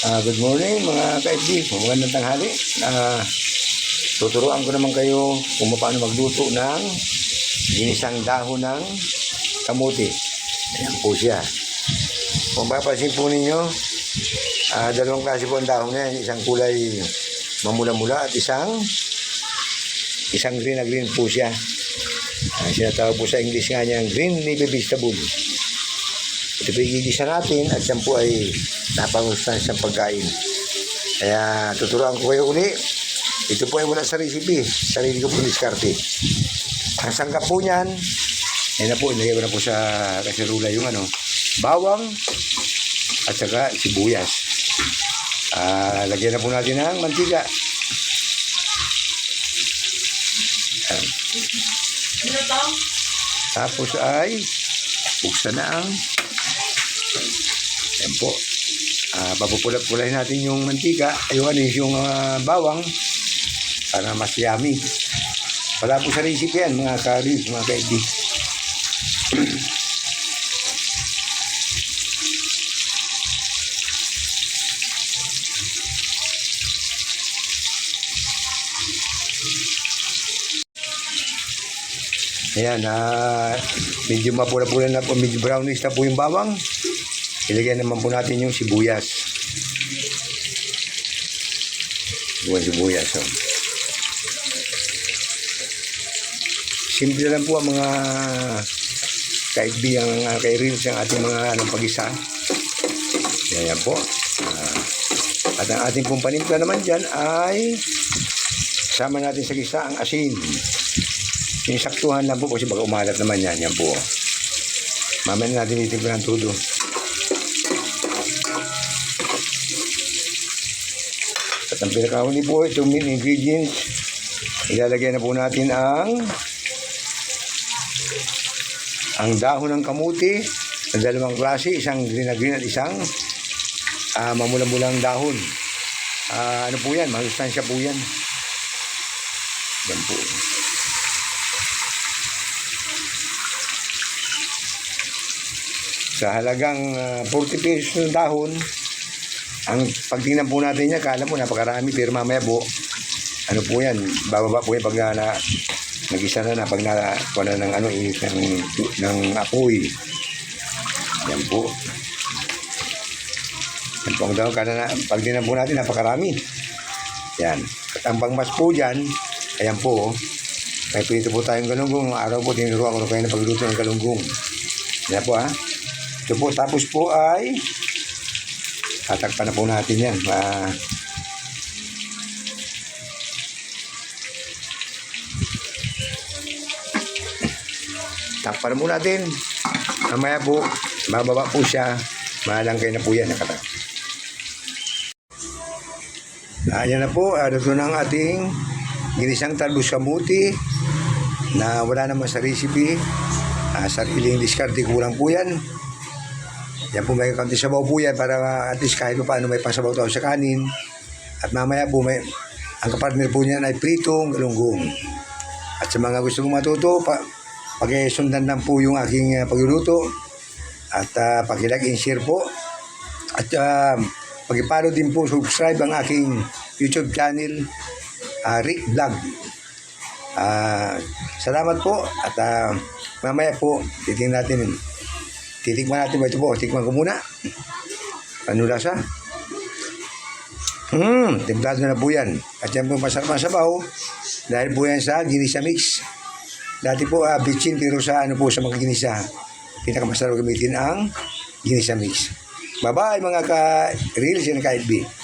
Ah, good morning mga ka-FB. Magandang tanghali. Ah, tuturuan ko naman kayo kung paano magluto ng ginisang dahon ng kamuti. Ayan po siya. Kung papansin po ninyo, ah, dalawang klase po ang dahon na yan. Isang kulay mamula-mula at isang isang green na green po siya. Ah, sinatawag po sa English nga niya green leafy vegetable. Ito po igigisa natin at yan po ay napangustansya pagkain. Kaya tuturuan ko kayo uli. Ito po ay wala sa recipe. Sarili ko po diskarte. Ang sangkap po niyan, yan na po, ilagay ko na po sa kaserula yung ano, bawang at saka sibuyas. Ah, lagyan na po natin ng mantika. Yan. Tapos ay buksan na ang Ayan po. Ah, papupulap-pulahin natin yung mantika, yung ano yung ah, bawang para mas yummy. Wala po sa recipe yan, mga ka-reels, mga ka-FB. Ayan, ah, medyo mapula-pula na po, medyo brownish na po yung bawang. Ilagay naman po natin yung sibuyas. Buwan sibuyas. Oh. Simple lang po ang mga kaigbi ang uh, kay Reels ang ating mga anong pag-isa. Yan, yan po. Ah, at ang ating pong panimpla naman dyan ay sama natin sa gisa ang asin. Yung saktuhan lang po kasi baka umalat naman yan. Yan po. Mamaya natin itimpla ng todo. At ang pinakahuli po, itong main ingredients, ilalagay na po natin ang ang dahon ng kamuti na dalawang klase, isang green na green at isang ah, mamulang-mulang dahon. Ah, ano po yan? Masustansya po yan. Yan po. Sa halagang ah, 40 pesos ng dahon, ang pagtingnan po natin niya, kala mo napakarami, pero mamaya po, ano po yan, bababa po yan pag na, na nag-isa na na, pag na, na ng ano, init ng, ng apoy. Yan po. Yan po ang daw, kada na, pag po natin, napakarami. Yan. At ang pangmas po dyan, ayan po, oh. may prito po tayong galunggong. Araw po, tinuruan ko na kayo na pagluto ng galunggong. Yan po, ha. Ito po, tapos po ay tatakpan na po natin yan. Ma Takpan na po natin. Mamaya po, bababa po siya. Malangkay na po yan. Nakata. Ayan na po. Ano to ng ating ginisang talbos kamuti na wala naman sa recipe. Uh, sariling diskarte kulang po yan. Yan po may kaunti sabaw po yan para uh, at least kahit pa paano may pasabaw tayo sa kanin. At mamaya po may ang kapartner po niyan ay pritong galunggong. At sa mga gusto kong matuto, pa, pag-sundan lang po yung aking uh, pagluluto. At uh, pag-like and share po. At uh, pag-follow din po, subscribe ang aking YouTube channel, uh, Rick Vlog. Ah, salamat po at ah, mamaya po titingnan natin titikman natin ba ito po tikman ko muna. Ano lasa hmm timplado na po yan. At yan po masarap ang sabaw. Dahil po yan sa ginisa mix. Dati po ah, bitchin pero sa ano po sa mga ginisa pinakamasarap gamitin ang ginisa mix. Bye bye mga ka reels and ka FB